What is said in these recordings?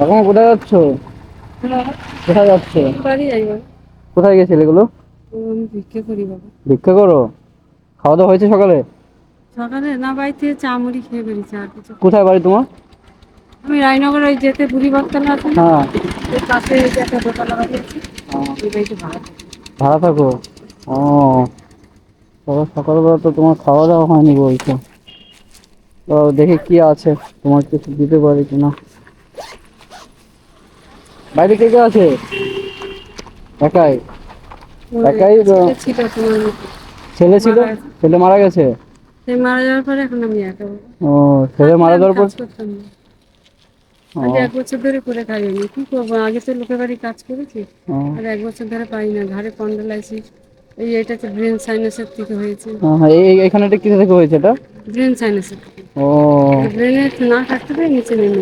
এখন কোথায় যাচ্ছ? কোথায় যাচ্ছ? বাড়ি কোথায় গেছিলে এগুলো? আমি ভিক্ষে করি বাবা। ভিক্ষা করো? খাওয়া দাওয়া হয়েছে সকালে? সকালে না বাড়ি থেকে চা মুড়ি খেয়ে বেরিয়েছি আর কিছু। কোথায় বাড়ি তোমার? আমি রায়নগর ওই যেতে বুড়ি বক্তলা আছে না হ্যাঁ। ওই পাশে একটা আছে। হ্যাঁ। ওই বাড়িতে ভাড়া ভাড়া থাকো? ও। সকাল সকালবেলা তো তোমার খাওয়া দাওয়া হয়নি বলছো। দেখি কি আছে। তোমার কিছু দিতে পারি কিনা। বাইরে কে কে আছে? একাই। একাই তো- ছেলে ছিল ছেলে মারা গেছে। মারা সে মারা যাওয়ার পরে এখন আমি একা। ও ছেলে মারা যাওয়ার পর এক বছর ধরে করে খাই আমি। কি করব? আগে তো লোকের বাড়ি কাজ করেছি। আর এক বছর ধরে পাই না। ঘাড়ে কন্ডালাইসিস। এই এটা তো ব্রেন সাইনাসের থেকে হয়েছে। হ্যাঁ এখানে এটা কিসে থেকে হয়েছে এটা? ব্রেন সাইনাসের ও। ব্রেনে না কাটতে পারে নিচে নেমে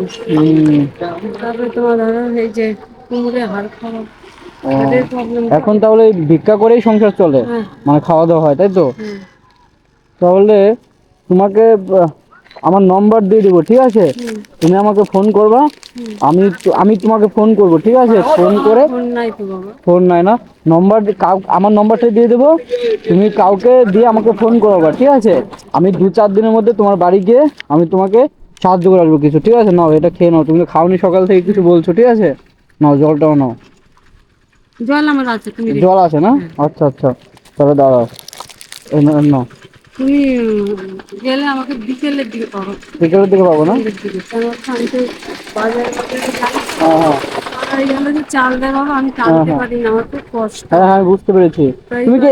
তারপরে তোমার ধরো এই যে কোমরে হাড় খাওয়া ও। হাড়ের প্রবলেম এখন তাহলে ভিক্ষা করেই সংসার চলে হ্যাঁ। মানে খাওয়া দাওয়া হয় তাই তো? হ্যাঁ। তাহলে তোমাকে আমার নম্বর দিয়ে দেবো ঠিক আছে? তুমি আমাকে ফোন করবা। আমি আমি তোমাকে ফোন করব ঠিক আছে? ফোন করে ফোন নাই না? নম্বর কাউ আমার নম্বরটা দিয়ে দেবো। তুমি কাউকে দিয়ে আমাকে ফোন করবা ঠিক আছে? আমি দু চার দিনের মধ্যে তোমার বাড়ি গিয়ে আমি তোমাকে সাহায্য করে আসব কিছু ঠিক আছে? নাও এটা খেয়ে নাও। তুমি তো খাওনি সকাল থেকে কিছু বলছো ঠিক আছে? নাও জলটাও নাও। জল আমার আছে জল আছে না? আচ্ছা আচ্ছা। তাহলে দাঁড়াও। নাও। তুমি গেলে আমাকে বিকেলের দিকে পাবো। বিকেলের দিকে পাবো না। হ্যাঁ হ্যাঁ। চাল দেয় বাবা আমি টানতে পারি না আমার খুব কষ্ট। হ্যাঁ হ্যাঁ বুঝতে পেরেছি। তুমি কি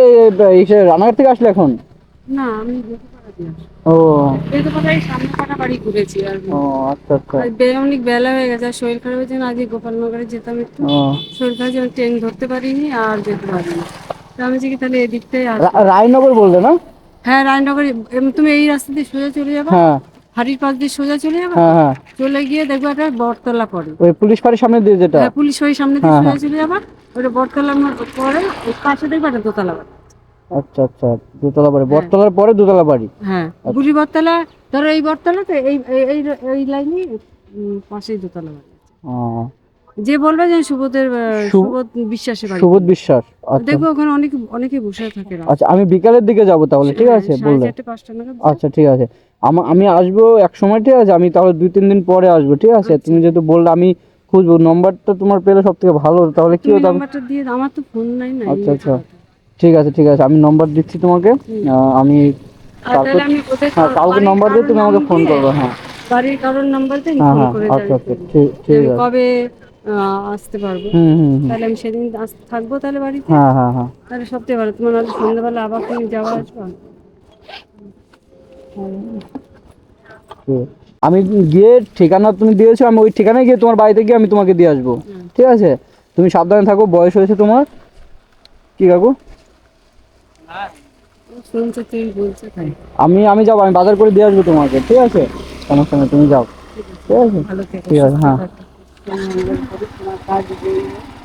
রানাঘাট থেকে আসলে এখন? না আমি ও। সামনে বাড়ি ঘুরেছি আর ও আচ্ছা আচ্ছা। অনেক বেলা হয়ে গেছে আর শরীর খারাপ হয়েছে আজকে গোপালনগরে যেতাম একটু। শরীর খারাপ ট্রেন ধরতে পারিনি আর যেতে পারিনি। আমি যে কি তাহলে এদিকটাই আস? রায়নগর বললে না? হ্যাঁ রায়নগরে তুমি এই রাস্তা দিয়ে সোজা চলে যাবে। হ্যাঁ। হাড়ির পাশ দিয়ে সোজা চলে যাবে। হ্যাঁ হ্যাঁ। চলে গিয়ে দেখব একটা বটতলা পড়ে। ওই পুলিশ ফাঁড়ির সামনে দিয়ে যেটা। হ্যাঁ পুলিশ ওই সামনে দিয়ে হ্যাঁ, সোজা চলে যাবে। ওটা বটতলা পরে ওই পাশে দেখবে একটা দোতলা বাড়ি। আচ্ছা আচ্ছা দোতলা বাড়ি। বটতলার পরে দোতলা বাড়ি। হ্যাঁ বুড়ি বটতলা ধরো এই বটতলাতে এই- এই এই লাইনে পাশেই দোতলা বাড়ি। ও, যে বলবে যে সুবোধের সুবোধ বিশ্বাসের বাড়ি সুবোধ বিশ্বাস আচ্ছা। দেখব ওখানে অনেক অনেকে বসে থাকে আচ্ছা আমি বিকালের দিকে যাব তাহলে ঠিক আছে? বললে আচ্ছা ঠিক আছে। আমি আসব এক সময় ঠিক আছে? আমি তাহলে দুই তিন দিন পরে আসব ঠিক আছে? আচ্ছা। তুমি যেহেতু বললে আমি খুঁজবো। নম্বরটা তোমার পেলে সব থেকে ভালো তাহলে কি হতো দিয়ে আমার তো ফোন নাই না আচ্ছা, আচ্ছা। ঠিক আছে ঠিক আছে। আমি নম্বর দিচ্ছি তোমাকে। আমি ওদের হ্যাঁ কাউকে নম্বর দিয়ে তুমি আমাকে ফোন করবে হ্যাঁ। বাড়ির কারোর নাম্বার দিয়ে হ্যাঁ ফোন হ্যাঁ করে আচ্ছা আচ্ছা। ঠিক ঠিক আছে। কবে আসতে পারব। তাহলে আমি সেদিন আস- থাকব তাহলে বাড়িতে? হ্যাঁ হ্যাঁ হ্যাঁ। তাহলে সবথেকে ভালো তোমার হয়তো সন্ধ্যাবেলা আবার তুমি যাওয়া আসবা? আমি গিয়ে ঠিকানা তুমি দিয়েছ আমি ওই ঠিকানায় গিয়ে তোমার বাড়িতে গিয়ে আমি তোমাকে দিয়ে আসব। ঠিক আছে? তুমি সাবধানে থাকো বয়স হয়েছে তোমার। কি কাকু? আমি আমি যাব আমি বাজার করে দিয়ে আসব তোমাকে ঠিক আছে? সমস্যা নেই তুমি যাও। ঠিক আছে। ঠিক আছে, হ্যাঁ। সুস্থ থাকো। তোমার মঙ্গল